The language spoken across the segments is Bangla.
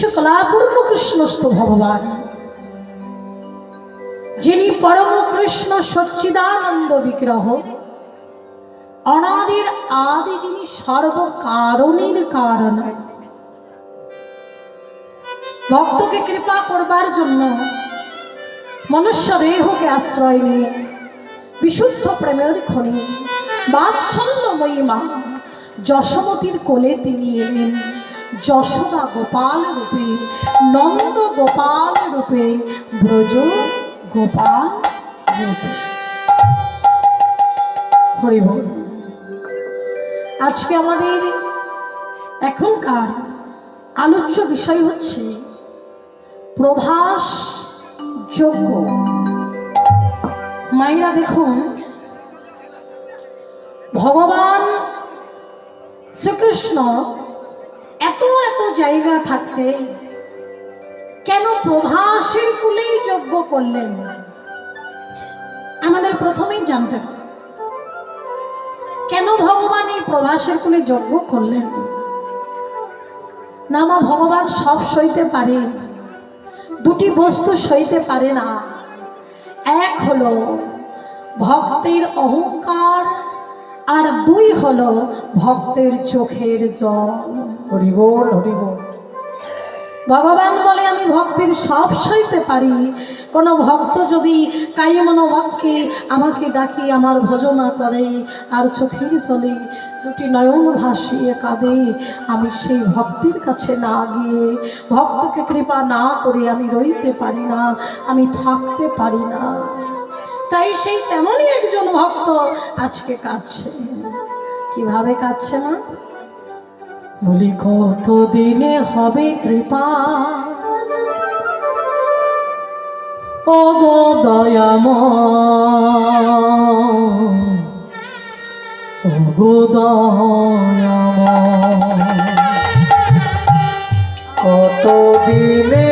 শুক্লাপূর্ণ কৃষ্ণস্থ ভগবান। যিনি পরম কৃষ্ণ সচ্চিদানন্দ বিগ্রহ, অনাদির আদি যিনি সর্বকারণের কারণ। ভক্তকে কৃপা করবার জন্য মনুষ্য দেহকে আশ্রয় নিয়ে বিশুদ্ধ প্রেমের খনি, বাৎসল্যময়ী মা, যশোমতির কোলে তিনি এলেন। যশোদা গোপাল রূপে, নন্দ গোপাল রূপে, ব্রজ গোপাল রূপে। আজকে আমাদের এখনকার আলোচ্য বিষয় হচ্ছে প্রভাস যোগ্য। মায়েরা দেখুন, ভগবান শ্রীকৃষ্ণ এত এত জায়গা থাকতে কেন প্রভাসের কুলেই যজ্ঞ করলেন? আমাদের প্রথমেই জানতে হবে, কেন ভগবান এই প্রভাসের কুলে যজ্ঞ করলেন? না মা, ভগবান সব সইতে পারে, দুটি বস্তু সইতে পারে না। এক হলো ভক্তের অহংকার আর দুই হলো ভক্তের চোখের জল। হরিবোল হরিবোল ভগবান বলে আমি ভক্তের সব সইতে পারি। কোনো ভক্ত যদি কাই মনোবাক্যে আমাকে ডাকি আমার ভজনা করে আর চোখের চলে দুটি নয়ন ভাসিয়ে কাঁদে আমি সেই ভক্তির কাছে না গিয়ে ভক্তকে কৃপা না করে আমি রইতে পারি না আমি থাকতে পারি না। তাই সেই তেমনই একজন ভক্ত আজকে কাঁদছে। কীভাবে কাঁদছে না বলি কত দিনে হবে কৃপা? ও গো দয়াম। ও গো দয়াম। কত দিনে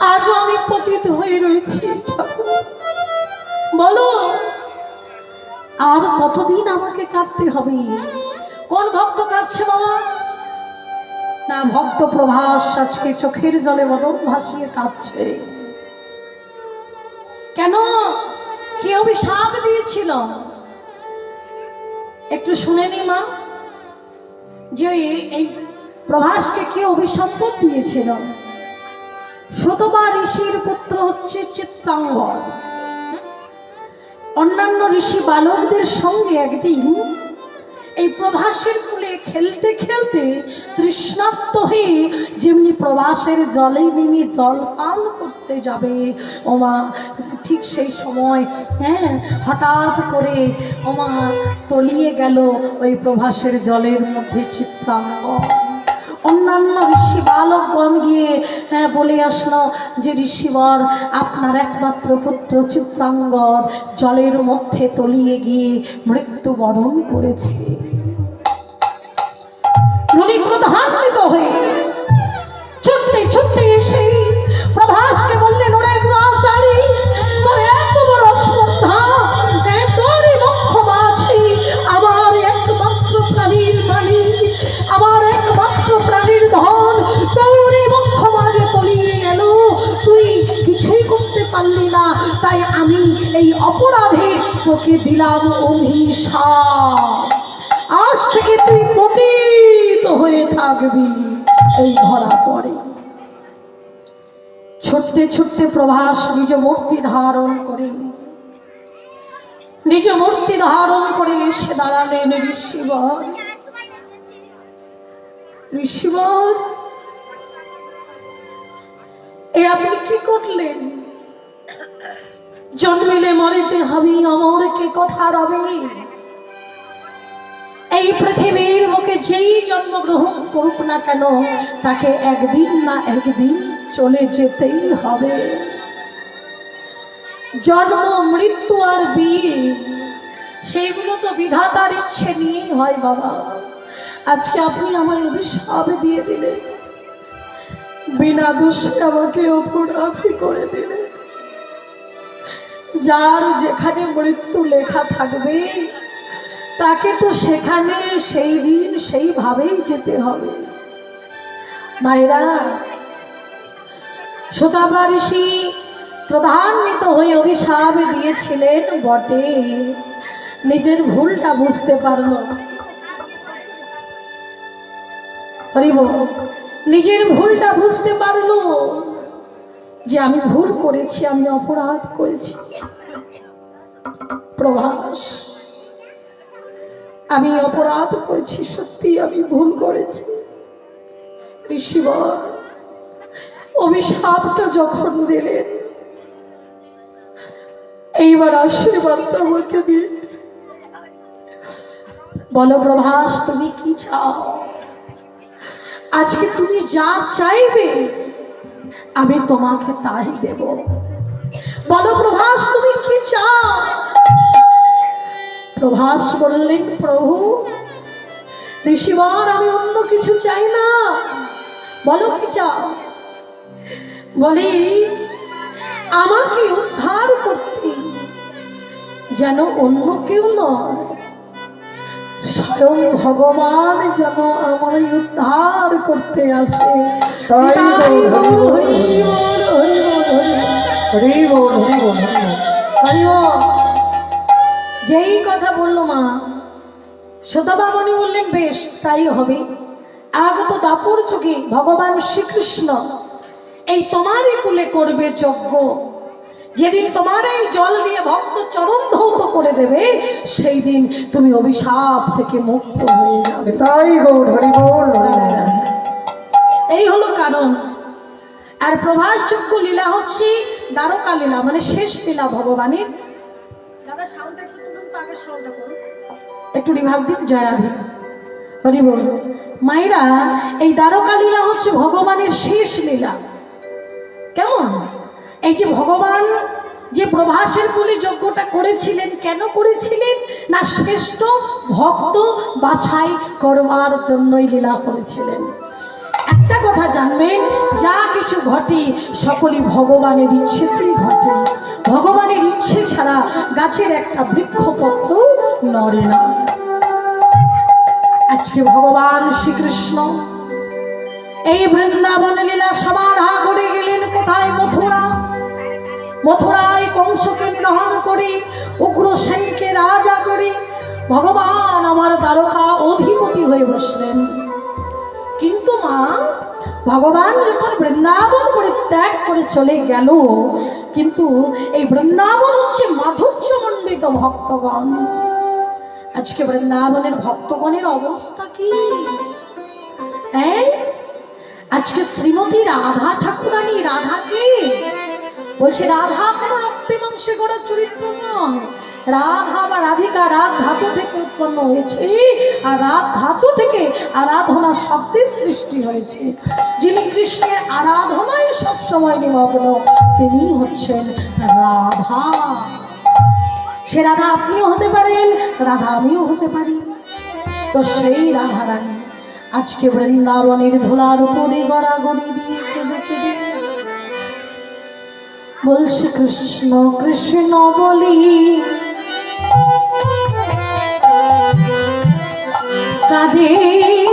আজও আমি পতিত হয়ে রয়েছি। বলো, আর কতদিন আমাকে হবে? কোন ভক্ত কাঁদছে বাবা? না, ভক্ত প্রভাস আজকে চোখের জলে বদল ভাসিয়ে কাঁদছে। কেন? কে অভিশাপ দিয়েছিল? একটু শুনে নি মা। যে এই প্রভাসকে কে অভিশাপ দিয়েছিল? শতবা ঋষির পুত্র হচ্ছে চিত্রাঙ্গদ অন্যান্য ঋষি বালকদের সঙ্গে একদিন এই প্রভাসের কুলে খেলতে খেলতে তৃষ্ণার্ত হয়ে যেমনি প্রবাসের জলে নেমে জল পান করতে যাবে, ওমা, ঠিক সেই সময় হ্যাঁ হঠাৎ করে ওমা তলিয়ে গেল ওই প্রভাসের জলের মধ্যে চিত্রাঙ্গ অন্যান্য ঋষি বালকগণ গিয়ে হ্যাঁ, বলে আসলো যে ঋষিবর আপনার একমাত্র পুত্র চিত্রাঙ্গদ জলের মধ্যে তলিয়ে গিয়ে মৃত্যুবরণ করেছে। হয়ে ছুটতে ছুটতে এসে প্রভাসকে তাই আমি এই অপরাধে তোকে দিলাম অভিশাপ। আজ থেকে তুই পতিত হয়ে থাকবি এই ধরা পড়ে। ছুটতে ছুটতে প্রভাস নিজ মূর্তি ধারণ করে। নিজ মূর্তি ধারণ করে এসে দাঁড়ালেন ঋষিবর। ঋষিবর, এ আপনি কি করলেন? জন্মিলে মরিতে হবে, অমরকে কথা রবে। এই পৃথিবীর বুকে যেই জন্মগ্রহণ করুক না কেন, তাকে একদিন না একদিন চলে যেতেই হবে। জন্ম, মৃত্যু আর বিয়ে সেইগুলো তো বিধাতার ইচ্ছে নিয়েই হয় বাবা। আজকে আপনি আমার অভিশাপ দিয়ে দিলেন। বিনা দোষে আমাকে অপরাধী করে দিলেন। যার যেখানে মৃত্যু লেখা থাকবে, তাকে তো সেখানে সেই দিন সেইভাবেই যেতে হবে। মায়েরা সুতাবা ঋষি প্রধান্বিত হয়ে অভিশাপ দিয়েছিলেন বটে। নিজের ভুলটা বুঝতে পারল। হরিব নিজের ভুলটা বুঝতে পারল। যে আমি ভুল করেছি, আমি অপরাধ করেছি। প্রভাস, আমি অপরাধ করেছি, সত্যি আমি ভুল করেছি। ঋষিবর, অভিশাপটা যখন দিলেন, এইবার আশীর্বাদটা আমাকে দিন বলো, প্রভাস, তুমি কি চাও? আজকে তুমি যা চাইবে আমি তোমাকে তাই দেব। বলো, প্রভাস, তুমি কি চাও? প্রভাস বললেন প্রভু ঋষিবর আমি অন্য কিছু চাই না। বলো, কি চাও? বলি, আমাকে উদ্ধার করতে যেন অন্য কেউ নয়। স্বয়ং ভগবান যেন আমায় উদ্ধার করতে আসে। যেই কথা বলল মা সদাবামণি বললেন বেশ তাই হবে। আগত দাপর যুগে ভগবান শ্রীকৃষ্ণ এই তোমারই কুলে করবে যজ্ঞ। যেদিন তোমার এই জল দিয়ে ভক্ত চরণ ধৌত করে দেবে সেই দিন তুমি অভিশাপ থেকে মুক্ত হয়ে যাবে। তাই গৌর হরি বল। এই হলো কারণ। আর প্রভাসযোগ্য লীলা হচ্ছে দ্বারকা লীলা মানে শেষ লীলা ভগবানের। দাদা সাউন্ডটা একটু আগে সাউন্ডটা করুন। একটু রিভাব দিন জয় রাধে হরি বল। মায়েরা এই দ্বারকা লীলা হচ্ছে ভগবানের শেষ লীলা। কেমন? যে ভগবান যে প্রভাসের কুলে যজ্ঞটা করেছিলেন, কেন করেছিলেন? না, শ্রেষ্ঠ ভক্ত বাছাই করবার জন্যই লীলা করেছিলেন। একটা কথা জানবেন, যা কিছু ঘটে সকলই ভগবানের ইচ্ছেতেই ঘটে। ভগবানের ইচ্ছে ছাড়া গাছের একটা বৃক্ষপত্র নড়ে না। আজকে ভগবান শ্রীকৃষ্ণ এই বৃন্দাবন লীলা সমাধা করে গেলেন, কোথায় মথুরা? মথুরায় কংসকে নিধন করে উগ্রসেনকে রাজা করে। ভগবান আমার দ্বারকা অধিপতি হয়ে বসলেন। কিন্তু মা, ভগবান যখন বৃন্দাবন পরিত্যাগ করে চলে গেল, কিন্তু এই বৃন্দাবন হচ্ছে মাধুর্যমণ্ডিত ভক্তগণ। আজকে বৃন্দাবনের ভক্তগণের অবস্থা কি? আজকে শ্রীমতী রাধা রাধাকে বলছে, রাধা, কোনো রক্তে মাংসে গড়া চরিত্র নয়। রাধা বা রাধিকা রাগ ধাতু থেকে উৎপন্ন হয়েছে, আর রাগ ধাতু থেকে আরাধনা শব্দের সৃষ্টি হয়েছে। যিনি কৃষ্ণের আরাধনায় সবসময় নিমগ্ন, তিনি হচ্ছেন রাধা। সে রাধা আপনিও হতে পারেন, রাধা আমিও হতে পারি। তো সেই রাধা রানী, আজকে বৃন্দাবনের ধুলার উপরে গড়াগড়ি দিয়ে বলছে কৃষ্ণ কৃষ্ণ বলি। কাঁধে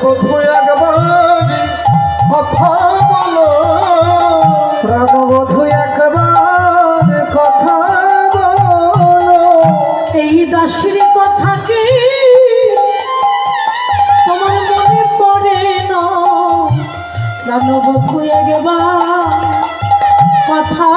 প্রাণবধূ একবার কথা বলো। প্রাণবধূ একবার কথা বলো। এই দাসের কথা কি তোমার মনে পড়ে না? প্রাণবধূ একবার কথা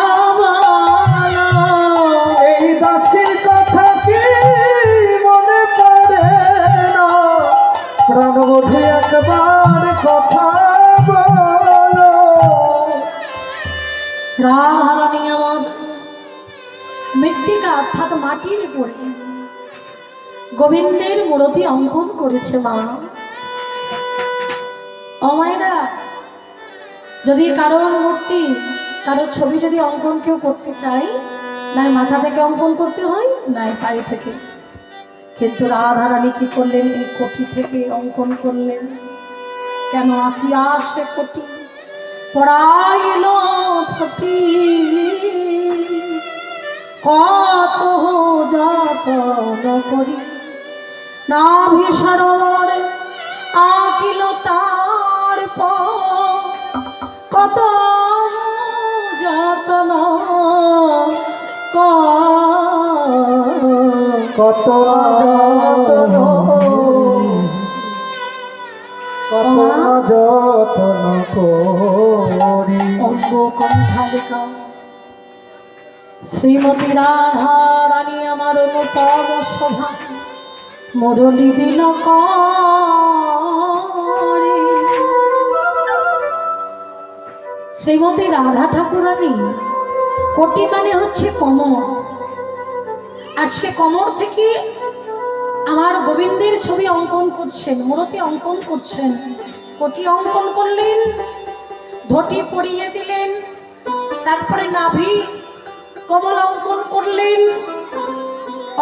গোবিন্দের মূরতি অঙ্কন করেছে মা। অমায়রা, যদি কারোর মূর্তি, কারোর ছবি যদি অঙ্কন কেউ করতে চাই নাই মাথা থেকে অঙ্কন করতে হয়, নাই পায়ে থেকে। কিন্তু রাধারানী কি করলেন? এই কোটি থেকে অঙ্কন করলেন। কেন আঁকি আর সে কোটি পড়াইল থকি কত যতন করি। না ভীষণর আকিল তার কত যতন কত যতন কত যতন করি। অঙ্গ কণ্ঠালিকা শ্রীমতী রাধা রানী আমার অনুপম শোভা। মুরলি দিল শ্রীমতী রাধা ঠাকুরানী, কোটি মানে হচ্ছে কমর আজকে কমর থেকে আমার গোবিন্দের ছবি অঙ্কন করছেন, মূরতি অঙ্কন করছেন। কোটি অঙ্কন করলেন, ধটি পরিয়ে দিলেন, তারপরে নাভি কমল অঙ্কন করলেন।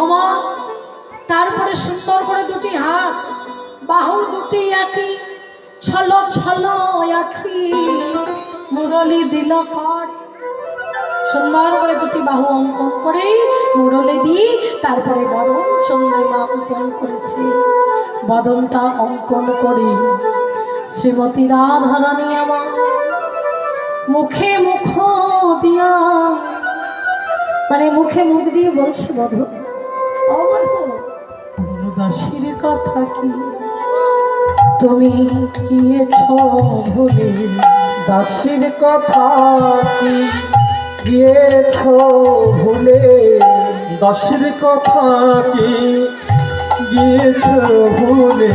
অমা তারপরে সুন্দর করে দুটি হাত, বাহু দুটি একই ছল ছল একই মুরলি দিল কর সুন্দর করে দুটি বাহু অঙ্কন করে মুরলি দিয়ে তারপরে বদন চন্দ্রিমা অঙ্কন করেছে। বদনটা অঙ্কন করে। শ্রীমতী রাধারানী আমার মুখে মুখ দিয়া মানে মুখে মুখ দিয়ে বলছে বধ দাসীর কথা কি? তুমি গিয়েছ ভুলে দাসীর কথা কি? গিয়েছ ভুলে দাসীর কথা কি? গিয়েছ ভুলে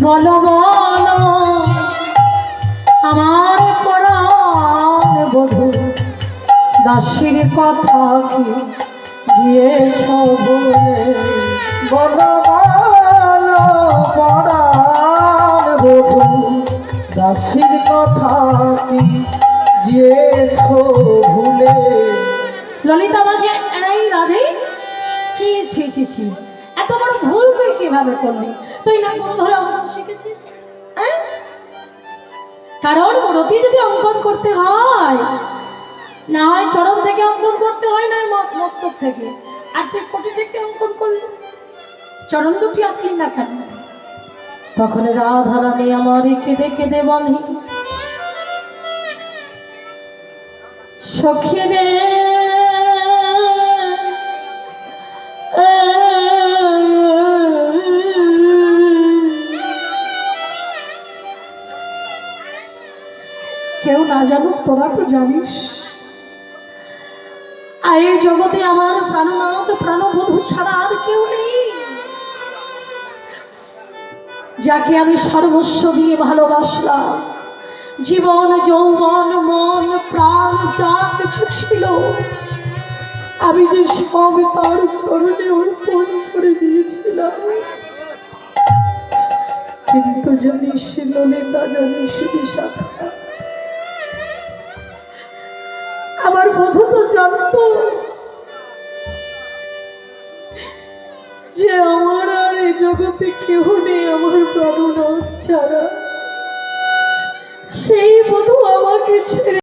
বলো বলো। আমার পরাণ বধু দাসীর কথা কি? গিয়েছ ভুলে বলো বলো পরাণ বধু। ললিতা বলছে, এই রাধে, ছি ছি ছি ছি। এত বড় ভুল তুই কীভাবে করলি? তুই না কোনো ধরে অঙ্কন শিখেছিস? হ্যাঁ? কারণ মূর্তি যদি অঙ্কন করতে হয়, না হয় চরম থেকে অঙ্কন করতে হয় না মস্তক থেকে। আর তুই কোটি থেকে অঙ্কন চরম দুটি আঁকলি না কেন? তখন রাধারানী আমার কেঁদে কেঁদে বলে সখী কেউ না জানুক তোরা তো জানিস। আর এই জগতে আমার প্রাণনাথ, প্রাণবধূ ছাড়া আর কেউ নেই। যাকে আমি সর্বস্ব দিয়ে ভালোবাসলাম। জীবন, যৌবন, মন, প্রাণ যা কিছু ছিল, আমি যে সব তার চরণে অর্পণ করে দিয়েছিলাম। কিন্তু জানিস ললিতা জানিস বিশাখা আমার বধূ তো জানতো যে জগতে কেহ নেই আমার প্রাণনাথ ছাড়া। সেই বধূ আমাকে ছেড়ে